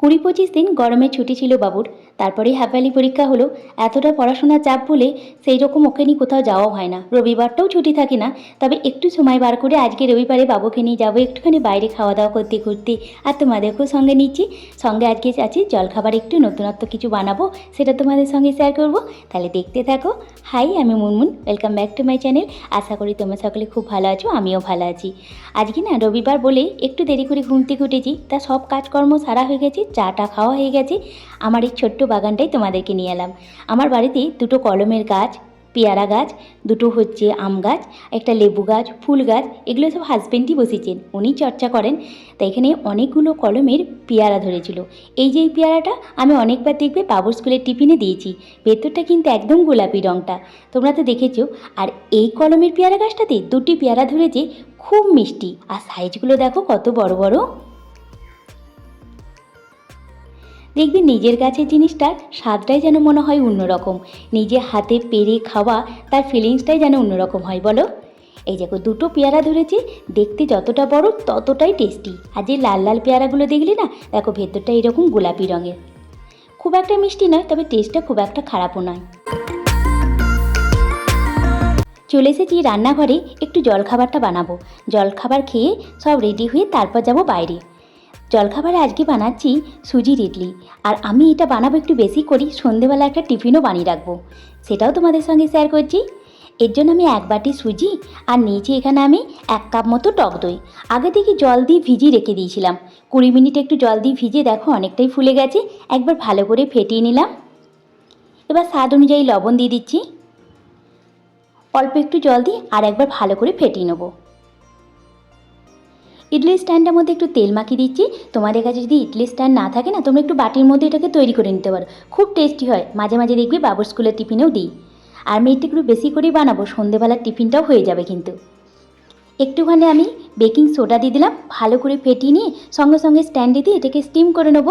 কুড়ি পঁচিশ দিন গরমের ছুটি ছিল বাবুর। তারপরেই হাফালি পরীক্ষা হলো। এতটা পড়াশোনার চাপ বলে সেই রকম ওকে নিয়ে কোথাও যাওয়াও হয় না। রবিবারটাও ছুটি থাকে না। তবে একটু সময় বার করে আজকে রবিবারে বাবুকে নিয়ে যাব। একটুখানি বাইরে খাওয়া দাওয়া করতে, ঘুরতে। আর তোমাদেরকেও সঙ্গে নিচ্ছি। সঙ্গে আজকে আছে, জলখাবার একটু নতুনত্ব কিছু বানাবো, সেটা তোমাদের সঙ্গে শেয়ার করব। তাহলে দেখতে থাকো। হাই আমি Munmun. Welcome back to my channel আশা করি তোমরা সকলে খুব ভালো আছো, আমিও ভালো আছি। আজকে না রবিবার বলে একটু দেরি করে ঘুম থেকে উঠেছি। তা সব কাজকর্ম সারা হয়ে গেছে। চাটা খাওয়া হয়ে গেছে। আমার এই ছোট্ট বাগানটাই তোমাদেরকে নিয়ে এলাম। আমার বাড়িতে দুটো কলমের গাছ, পেয়ারা গাছ, দুটো হচ্ছে আম গাছ, একটা লেবু গাছ, ফুল গাছ, এগুলো সব হাজব্যান্ডই বসেছেন। উনি চর্চা করেন। তাই এখানে অনেকগুলো কলমের পেয়ারা ধরেছিল। এই যে এই পেয়ারাটা আমি অনেকবার দেখবে বাবুর স্কুলের টিফিনে দিয়েছি। ভেতরটা কিন্তু একদম গোলাপি রঙটা তোমরা তো দেখেছ। আর এই কলমের পেয়ারা গাছটাতে দুটি পেয়ারা ধরেছে। খুব মিষ্টি। আর সাইজগুলো দেখো কত বড় বড়। দেখবি নিজের গাছের জিনিসটার স্বাদটাই যেন মনে হয় অন্যরকম। নিজে হাতে পেরে খাওয়া তার ফিলিংসটাই যেন অন্যরকম হয়, বলো? এই দেখো, দুটো পেয়ারা ধরেছে, দেখতে যতটা বড় ততটাই টেস্টি আর যে লাল লাল পেয়ারাগুলো দেখলি না, দেখো ভেতরটা এরকম গোলাপি রঙের। খুব একটা মিষ্টি নয়, তবে টেস্টটা খুব একটা খারাপও নয়। চলে এসেছি রান্নাঘরে, একটু জলখাবারটা বানাবো। জলখাবার খেয়ে সব রেডি হয়ে তারপর যাব বাইরে। জলখাবারে আজকে বানাচ্ছি সুজির ইডলি। আর আমি এটা বানাবো একটু বেশি করি, সন্ধেবেলা একটা টিফিনও বানিয়ে রাখব। সেটাও তোমাদের সঙ্গে শেয়ার করছি। এর জন্য আমি এক বাটি সুজি আর নিয়েছি এখানে আমি এক কাপ মতো টক দই। আগে থেকে জল দিয়ে ভিজিয়ে রেখে দিয়েছিলাম। কুড়ি মিনিট একটু জল দিয়ে ভিজিয়ে দেখো অনেকটাই ফুলে গেছে। একবার ভালো করে ফেটিয়ে নিলাম। এবার স্বাদ অনুযায়ী লবণ দিয়ে দিচ্ছি। অল্প একটু জল দিয়ে আর একবার ভালো করে ফেটিয়ে নেব। ইডলি স্ট্যান্ডের মধ্যে একটু তেল মাখিয়ে দিচ্ছি। তোমাদের কাছে যদি ইডলি স্ট্যান্ড না থাকে না, তোমরা একটু বাটির মধ্যে এটাকে তৈরি করে নিতে পারো। খুব টেস্টি হয়। মাঝে মাঝে দেখবি বাবুর স্কুলের টিফিনেও দিই। আর আমি একটু বেশি করেই বানাবো, সন্ধেবেলার টিফিনটাও হয়ে যাবে কিন্তু। একটুখানি আমি বেকিং সোডা দিয়ে দিলাম। ভালো করে ফেটিয়ে নিয়ে সঙ্গে সঙ্গে স্ট্যান্ডে দিয়ে এটাকে স্টিম করে নেব।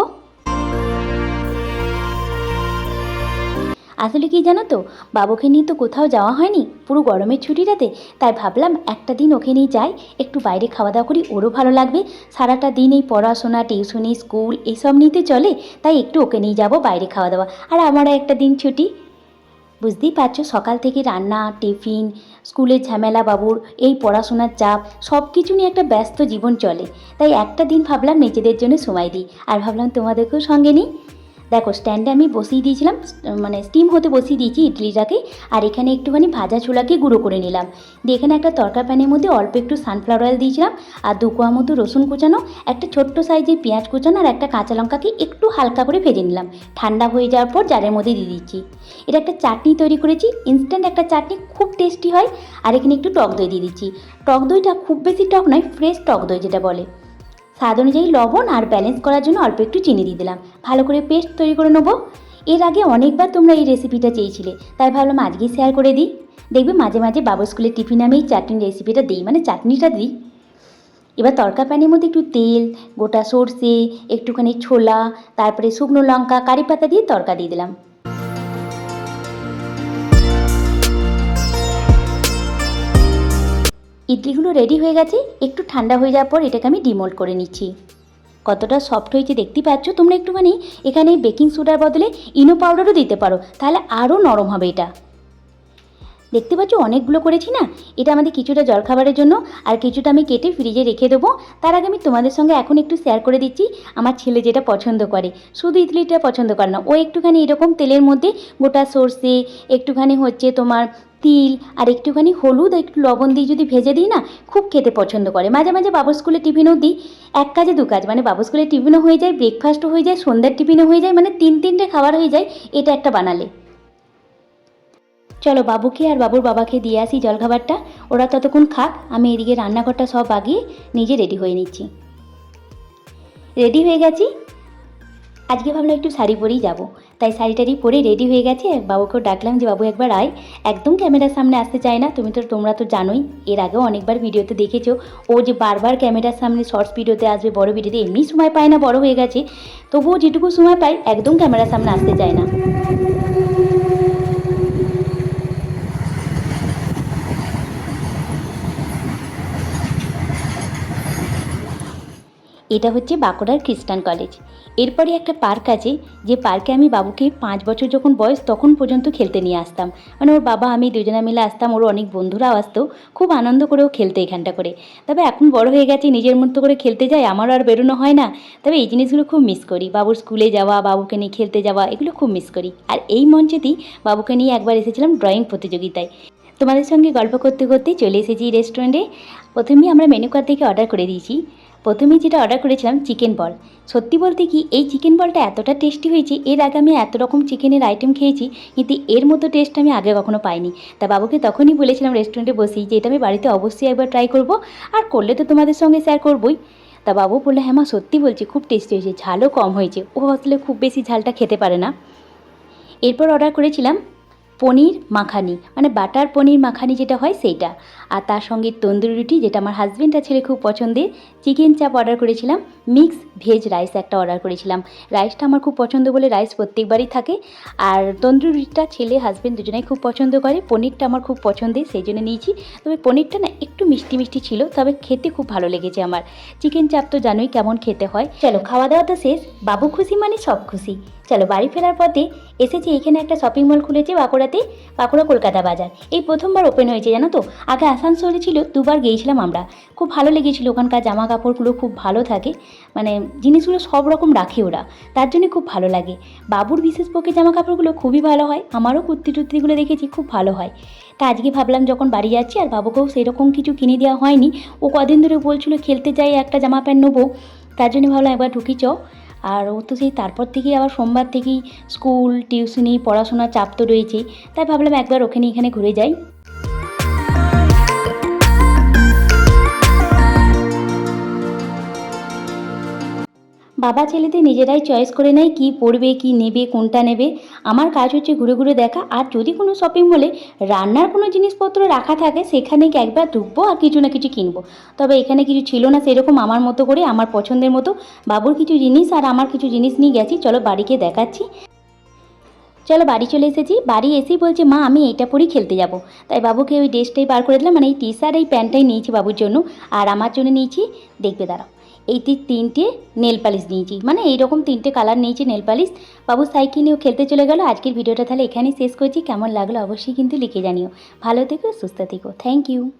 আসলে কি জানো তো? বাবুকে নিয়ে তো কোথাও যাওয়া হয়নি। পুরো গরমের ছুটিটাতে। তাই ভাবলাম একটা দিন ওকে নিয়ে যাই। একটু বাইরে খাওয়া দাওয়া করি, ওরও ভালো লাগবে। সারাটা দিন এই পড়াশোনা, টিউশনি, স্কুল এইসব নিতে চলে, তাই একটু ওকে নিয়ে যাব বাইরে খাওয়া দাওয়া আর আমারও একটা দিন ছুটি। বুঝতেই পারছ, সকাল থেকে রান্না, টিফিন, স্কুলের ঝামেলা বাবুর, এই পড়াশোনার চাপ সব কিছু নিয়ে একটা ব্যস্ত জীবন চলে। তাই একটা দিন ভাবলাম নিজেদের জন্য সময় দিই। আর ভাবলাম তোমাদেরকেও সঙ্গে নিই। দেখো স্ট্যান্ডে আমি বসিয়ে দিয়েছিলাম মানে স্টিম হতে বসিয়ে দিয়েছি ইডলিটাকে, আর এখানে একটুখানি ভাজা ছোলাকে গুঁড়ো করে নিলাম। দিয়ে এখানে একটা তরকা প্যানের মধ্যে অল্প একটু সানফ্লাওয়ার অয়েল দিয়েছিলাম, আর দু কোয়া মতো রসুন কুচানো, একটা ছোট্ট সাইজের পেঁয়াজ কুচানো, আর একটা কাঁচা লঙ্কাকে একটু হালকা করে ভেজে নিলাম। ঠান্ডা হয়ে যাওয়ার পর জারের মধ্যে দিয়ে দিচ্ছি। এটা একটা চাটনি তৈরি করেছি ইনস্ট্যান্ট একটা চাটনি, খুব টেস্টি হয়, আর এখানে একটু টক দই দিয়ে দিচ্ছি। টক দইটা খুব বেশি টক নয় ফ্রেশ টক দই যেটা বলে। স্বাদ অনুযায়ী লবণ আর ব্যালেন্স করার জন্য অল্প একটু চিনি দিয়ে দিলাম। ভালো করে পেস্ট তৈরি করে নেব। এর আগে অনেকবার তোমরা এই রেসিপিটা চেয়েছিলে, তাই ভাবলাম আজকেই শেয়ার করে দিই। দেখবে মাঝে মাঝে বাবু স্কুলের টিফিন আমি এই চাটনির রেসিপিটা দিই মানে চাটনিটা দিই। এবার তরকা প্যানের মধ্যে একটু তেল, গোটা সর্ষে, একটুখানি ছোলা, তারপরে শুকনো লঙ্কা, কারি পাতা দিয়ে তরকা দিয়ে দিলাম। ইডলিগুলো রেডি হয়ে গেছে, একটু ঠান্ডা হয়ে যাওয়ার পর এটাকে আমি ডিমোল্ড করে নিচ্ছি। কতটা সফট হয়েছে দেখতে পাচ্ছ? তোমরা একটুখানি এখানে বেকিং সোডার বদলে ইনো পাউডারও দিতে পারো, তাহলে আরও নরম হবে এটা। দেখতে পাচ্ছ, অনেকগুলো করেছি না? এটা আমাদের কিছুটা জলখাবারের জন্য, আর কিছুটা আমি কেটে ফ্রিজে রেখে দেবো। তার আগে আমি তোমাদের সঙ্গে এখন একটু শেয়ার করে দিচ্ছি, আমার ছেলে যেটা পছন্দ করে। শুধু ইডলিটা পছন্দ করে না, ও একটুখানি এরকম তেলের মধ্যে গোটা সর্ষে, একটুখানি হচ্ছে তোমার তিল আর একটুখানি হলুদ একটু লবণ দিয়ে যদি ভেজে দিই না, খুব খেতে পছন্দ করে। মাঝে মাঝে বাবু স্কুলে টিফিনও দিই। এক কাজে দু কাজ মানে বাবু স্কুলে টিফিনও হয়ে যায় ব্রেকফাস্টও হয়ে যায়, সন্ধ্যার টিফিনও হয়ে যায় মানে তিন তিনটে খাবার হয়ে যায়, এটা একটা বানালে। চলো বাবুকে আর বাবুর বাবাকে দিয়ে আসি জলখাবারটা। ওরা ততক্ষণ খাক, আমি এদিকে রান্নাঘরটা সব আগিয়ে নিজে রেডি হয়ে নিচ্ছি। রেডি হয়ে গেছি? আজকে ভাবলাম একটু শাড়ি পরেই যাব। তাই শাড়ি টাড়ি পরে রেডি হয়ে গেছে। বাবুকেও ডাকলাম যে, বাবু, একবার আয়। একদম ক্যামেরার সামনে আসতে চায় না। তুমি তো, তোমরা তো জানোই, এর আগেও অনেকবার ভিডিওতে দেখেছ। ও যে বারবার ক্যামেরার সামনে শর্টস ভিডিওতে আসবে, বড় ভিডিওতে, এমনি সময় পায় না, বড় হয়ে গেছে। তবুও যেটুকু সময় পায়, একদম ক্যামেরার সামনে আসতে চায় না। এটা হচ্ছে বাঁকুড়ার খ্রিস্টান কলেজ। এরপরে একটা পার্ক আছে, যে পার্কে আমি বাবুকে পাঁচ বছর যখন বয়স তখন পর্যন্ত খেলতে নিয়ে আসতাম। মানে ওর বাবা, আমি দুজনে মিলে আসতাম, ওর অনেক বন্ধুরাও আসতো, খুব আনন্দ করেও খেলতে এখানটা করে। তবে এখন বড় হয়ে গেছে, নিজের মতো করে খেলতে যাই আমারও আর বেরোনো হয় না। তবে এই জিনিসগুলো খুব মিস করি। বাবুর স্কুলে যাওয়া, বাবুকে নিয়ে খেলতে যাওয়া, এগুলো খুব মিস করি। আর এই মঞ্চেতেই বাবুকে নিয়ে একবার এসেছিলাম ড্রয়িং প্রতিযোগিতায়। তোমাদের সঙ্গে গল্প করতে করতে চলে এসেছি রেস্টুরেন্টে প্রথমেই আমরা মেনু কার্ড থেকে অর্ডার করে দিয়েছি। প্রথমে যেটা অর্ডার করেছিলাম চিকেন বল সত্যি বলতে কি, এই চিকেন বলটা এতটা টেস্টি হয়েছে, এর আগে আমি এত রকম চিকেনের আইটেম খেয়েছি, কিন্তু এর মতো টেস্ট আমি আগে কখনো পাইনি। তা বাবুকে তখনই বলেছিলাম রেস্টুরেন্টে বসেই যে এটা আমি বাড়িতে অবশ্যই একবার ট্রাই করব, আর করলে তো তোমাদের সঙ্গে শেয়ার করবই। তা বাবু বলল হ্যাঁ মা, সত্যি বলছি, খুব টেস্টি হয়েছে, ঝালও কম হয়েছে, ও আসলে খুব বেশি ঝালটা খেতে পারে না। এরপর অর্ডার করেছিলাম পনির মাখানি মানে বাটার পনির মাখানি যেটা হয় সেইটা। আর তার সঙ্গে তন্দুরি রুটি, যেটা আমার হাজব্যান্ড আর ছেলে খুব পছন্দের চিকেন চাপ অর্ডার করেছিলাম মিক্স ভেজ রাইস একটা অর্ডার করেছিলাম। রাইসটা আমার খুব পছন্দ বলে রাইস প্রত্যেকবারই থাকে। আর তন্দুরি রুটিটা ছেলে হাজব্যান্ড দুজনেই খুব পছন্দ করে। পনিরটা আমার খুব পছন্দের, সেই জন্য নিয়েছি। তবে পনিরটা না একটু মিষ্টি মিষ্টি ছিল, তবে খেতে খুব ভালো লেগেছে আমার। চিকেন চাপ তো জানোই কেমন খেতে হয়। চলো খাওয়া দাওয়া তো শেষ। বাবু খুশি মানে সব খুশি। চলো, বাড়ি ফেরার পথে এসেছি এখানে একটা শপিং মল খুলেছে বাঁকুড়াতে, বাঁকুড়া কলকাতা বাজার। এই প্রথমবার ওপেন হয়েছে, জানো তো? আগে আসানসোলে ছিল, দুবার গিয়েছিলাম আমরা। খুব ভালো লেগেছিল ওখানকার জামা কাপড়গুলো খুব ভালো থাকে। মানে জিনিসগুলো সব রকম রাখে ওরা। তার জন্য খুব ভালো লাগে। বাবুর বিশেষ পক্ষে জামা কাপড়গুলো খুবই ভালো হয়। আমারও কুর্তি টুর্তিগুলো দেখেছি, খুব ভালো হয়। তা আজকে ভাবলাম যখন বাড়ি যাচ্ছি আর বাবুকেও সেরকম কিছু কিনে দেওয়া হয়নি, ও কদিন ধরে বলছিল খেলতে যাই, একটা জামা প্যান্ট নেব। তার জন্য ভাবলাম একবার ঢুকি চ। আর ও তো সেই তারপর থেকেই আবার সোমবার থেকেই স্কুল, টিউশনি, পড়াশোনার চাপ তো রয়েছেই। তাই ভাবলাম একবার ওখানে এখানে ঘুরে যাই। বাবা ছেলেদের নিজেরাই চয়েস করে নেয় কী পড়বে, কী নেবে, কোনটা নেবে। আমার কাজ হচ্ছে ঘুরে ঘুরে দেখা। আর যদি কোনো শপিং মলে রান্নার কোনো জিনিসপত্র রাখা থাকে, সেখানে একবার ঢুকবো আর কিছু না কিছু কিনবো। তবে এখানে কিছু ছিল না, সেরকম আমার মতো করে, আমার পছন্দের মতো। বাবুর কিছু জিনিস আর আমার কিছু জিনিস নিয়ে গেছি। চলো বাড়িকে দেখাচ্ছি। চলো বাড়ি চলে এসেছি। বাড়ি এসেই বলছে, মা, আমি এইটা পরেই খেলতে যাব। তাই বাবুকে ওই ড্রেসটাই বার করে দিলাম। মানে এই টি শার্ট এই প্যান্টটাই নিয়েছি বাবুর জন্য। আর আমার জন্য নিয়েছি, দেখবে দাঁড়াও। এই তি- তিনটে নেল পালিশ নিয়েছি। মানে এইরকম তিনটে কালার নিয়েছি নেল পালিশ বাবু সাইকেল নিয়েও খেলতে চলে গেল। আজকের ভিডিওটা তাহলে এখানেই শেষ করছি। কেমন লাগল অবশ্যই কিন্তু লিখে জানিও। ভালো থেকো, সুস্থ থেকো। Thank you